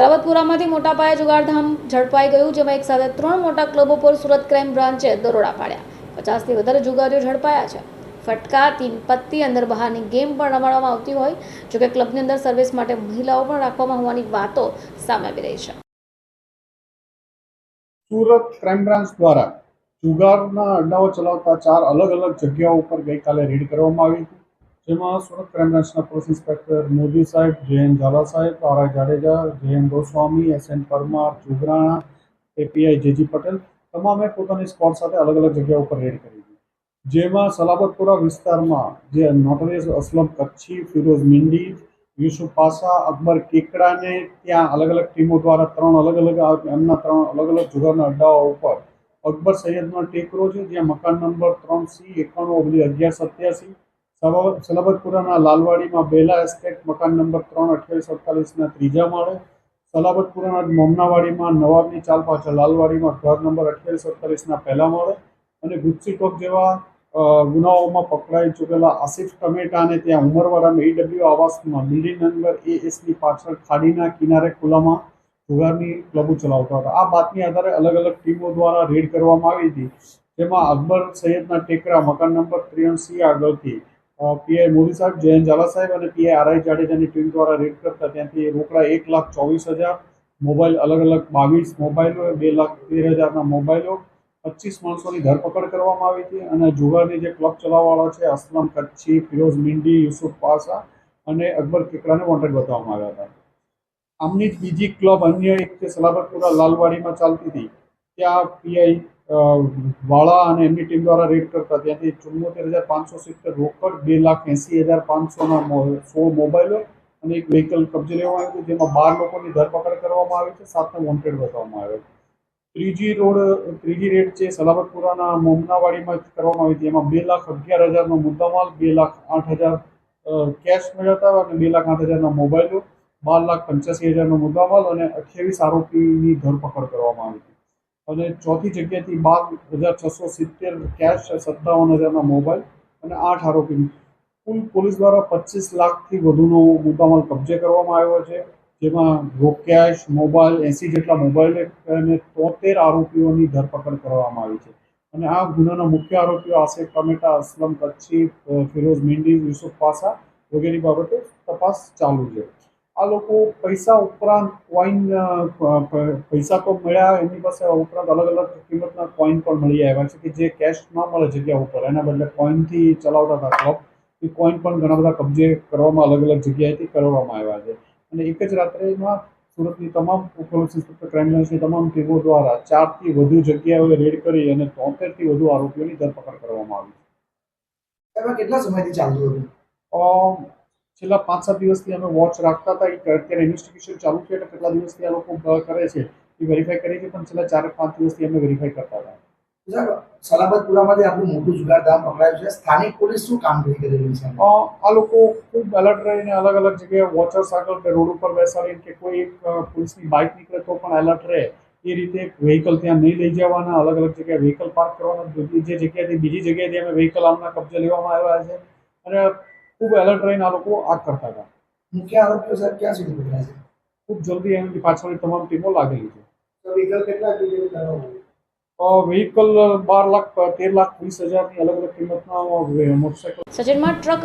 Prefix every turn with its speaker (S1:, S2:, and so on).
S1: સલાબતપુરામાંથી મોટા પાયે જુગારધામ ઝડપાઈ ગયું, જેમાં એક સાથે ત્રણ મોટા ક્લબો પર સુરત ક્રાઇમ બ્રાન્ચે દરોડા પાડ્યા. પચાસથી વધારે જુગારીઓ ઝડપાયા છે. ફટકા તીન પત્તી અંદર બહારની ગેમ પણ રમાડવામાં આવતી હોય, જોકે ક્લબની અંદર સર્વિસ માટે મહિલાઓ પણ રાખવામાં હોવાની વાતો સામે આવી રહી છે.
S2: સુરત ક્રાઇમ બ્રાન્ચ દ્વારા જુગારના અડ્ડાઓ ચલાવતા ચાર અલગ અલગ જગ્યાઓ ઉપર ગઈકાલે રેડ કરવામાં આવી હતી. જેમાં સુરત ક્રાઇમ બ્રાન્ચના પોલીસ ઇન્સ્પેક્ટર મોદી સાહેબ જે ઝાલા સાહેબ, R Jadeja J Goswami, S N Parmar Jugrana API J G Patel તમામે પોતાની સ્કોડ સાથે અલગ અલગ જગ્યા ઉપર રેડ કરી જેમાં સલાબતપુરા વિસ્તારમાં જે નોટરીઝ અસલમ કચ્છી, ફિરોઝ મિંડી, યુસુફ પાસા, અકબર કેકડાને ત્યાં અલગ અલગ ટીમો દ્વારા ત્રણ અલગ અલગ એમના ત્રણ અલગ અલગ જુગારના અડ્ડાઓ ઉપર અકબર સૈયદનો ટેકરો છે, જ્યાં મકાન નંબર ત્રણ સી એકાણું ઓગણીસ અગિયાર સત્યાસી સલાબતપુરાના લાલવાડીમાં બેલા એસ્ટેટ મકાન નંબર ત્રણ અઠ્યાવીસ અડતાલીસના ત્રીજા માળે, સલાબતપુરાના મમનાવાડીમાં નવાબની ચાલ પાછળ લાલવાડીમાં ઘર નંબર અઠ્યાવીસ અડતાલીસના પહેલા માળે અને ગુજસી ટોક જેવા ગુનાઓમાં પકડાઈ ચૂકેલા આસિફ ટમેટાને ત્યાં ઉમરવાડામાં ઈડબ્લ્યુ આવાસમાં બિલ્ડિંગ નંબર એ એસની પાછળ ખાડીના કિનારે ખુલ્લામાં જુગારની ક્લબો ચલાવતા હતા. આ બાતમી આધારે અલગ અલગ ટીમો દ્વારા રેડ કરવામાં આવી હતી. જેમાં અકબર સૈયદના ટેકરા, મકાન નંબર ત્રિયાસી આગળથી પીઆઈ મોદી સાહેબ જયંત ઝાલા સાહેબ અને પીઆઈ આરઆઈ જાડેજાની ટીમ દ્વારા રેડ કરતા ત્યાંથી રોકડા એક લાખ ચોવીસ હજાર, મોબાઈલ અલગ અલગ બાવીસ મોબાઈલો, બે લાખ તેર હજારના મોબાઈલો, પચીસ માણસોની ધરપકડ કરવામાં આવી હતી અને જુગારની જે ક્લબ ચલાવવાવાળા છે, અસલમ કચ્છી, ફિરોઝ મિંડી, યુસુફ પાસા અને અકબર કેકડાને વોન્ટેડ બતાવવામાં આવ્યા હતા. આમની જ બીજી ક્લબ અન્ય એક જે સલાબતપુરા લાલવાડીમાં ચાલતી હતી, ત્યાં પીઆઈ વાળા અને એમની ટીમ દ્વારા રેડ કરતા. ત્યાંથી ચુમ્મોતેર હજાર પાંચસો સિત્તેર રોકડ, બે લાખ એંસી હજાર પાંચસોના સો મોબાઈલો અને એક વ્હીકલ કબજે લેવામાં આવ્યું હતું જેમાં બાર લોકોની ધરપકડ કરવામાં આવી છે સાતને વોન્ટેડ બતાવવામાં આવ્યો ત્રીજી રોડ, ત્રીજી રેડ છે સલામતપુરાના મોમનાવાડીમાં કરવામાં આવી હતી એમાં બે લાખ અગિયાર હજારનો મુદ્દામાલ, બે લાખ આઠ હજાર કેશ મેળવતા અને બે લાખ આઠ હજારના મોબાઈલો, બાર લાખ પંચ્યાસી હજારનો મુદ્દામાલ અને અઠ્યાવીસ આરોપીની ધરપકડ કરવામાં આવી હતી અને ચોથી જગ્યાએથી બાર હજાર છસો સિત્તેર કેશ સત્તાવન હજારના મોબાઈલ અને આઠ આરોપીની કુલ પોલીસ દ્વારા પચીસ લાખથી વધુનો મુદ્દામાલ કબજે કરવામાં આવ્યો છે, જેમાં રોકેશ મોબાઈલ એંસી જેટલા મોબાઈલ અને તોતેર આરોપીઓની ધરપકડ કરવામાં આવી છે. અને આ ગુનાના મુખ્ય આરોપીઓ આસિફ ટમેટા, અસલમ કચ્છી ફિરોઝ મિંડી, યુસુફ પાસા વગેરે બાબતે તપાસ ચાલુ છે. આ લોકો પૈસા ઉપરાંત કોઈન પૈસા તો મળ્યા એમની પાસે ઉપરાંત અલગ અલગ કિંમતના કોઈન પણ મળી આવ્યા છે કે જે કેશ ન મળે જગ્યા ઉપર. એના બદલે કોઈનથી ચલાવતા હતા ક્લબ એ કોઈન પણ ઘણા બધા કબજે કરવામાં અલગ અલગ જગ્યાએથી કરવામાં આવ્યા છે. અને એક જ રાત્રેમાં સુરતની તમામ ક્રાઇમ બ્રાન્ચની તમામ ટીમો દ્વારા ચારથી વધુ જગ્યાઓએ રેડ કરી અને તોતેરથી વધુ આરોપીઓની ધરપકડ કરવામાં આવી
S3: એમાં કેટલા સમયથી ચાલતું હતું?
S2: છેલ્લા પાંચ સાત દિવસથી અમે વોચ રાખતા હતા. અત્યારે ઇન્વેસ્ટિગેશન ચાલુ છે એટલે કેટલા દિવસથી આ લોકો કરે છે એ વેરીફાઈ કરી છે પણ છેલ્લા ચાર પાંચ દિવસથી અમે વેરીફાઈ કરતા હતા.
S3: સાહેબ સલાબતપુરામાંથી આપણું મોટું જુગારધામ પકડાયું છે. સ્થાનિક પોલીસ શું કામગીરી કરી રહી છે?
S2: આ લોકો ખૂબ એલર્ટ રહીને અલગ અલગ જગ્યાએ વોચર્સ આગળ કે રોડ ઉપર બેસાડીને કે કોઈ એક પોલીસની બાઇક નીકળે તો પણ એલર્ટ રહે. એ રીતે વ્હીકલ ત્યાં નહીં લઈ જવાના અલગ અલગ જગ્યાએ વ્હીકલ પાર્ક કરવાના જે જગ્યાએથી બીજી જગ્યાએથી અમે વ્હીકલ આમના કબજે લેવામાં આવ્યા છે. અને ખૂબ એલર્ટ રહીને આ લોકો આ કરતા હતા
S3: મુખ્ય આરોપીઓ સાહેબ ક્યાં સુધી પકડાય છે
S2: ખૂબ જલ્દી એમની પાછળની તમામ ટીમો લાગેલી છે
S3: તો વ્હીકલ કેટલા કિલોમીટર કરવાનું
S2: વ્હીકલ બાર લાખ તેર લાખ વીસ હજારની અલગ અલગ કિંમતના મોટરસાઇકલ
S1: સચિનમાં ટ્રક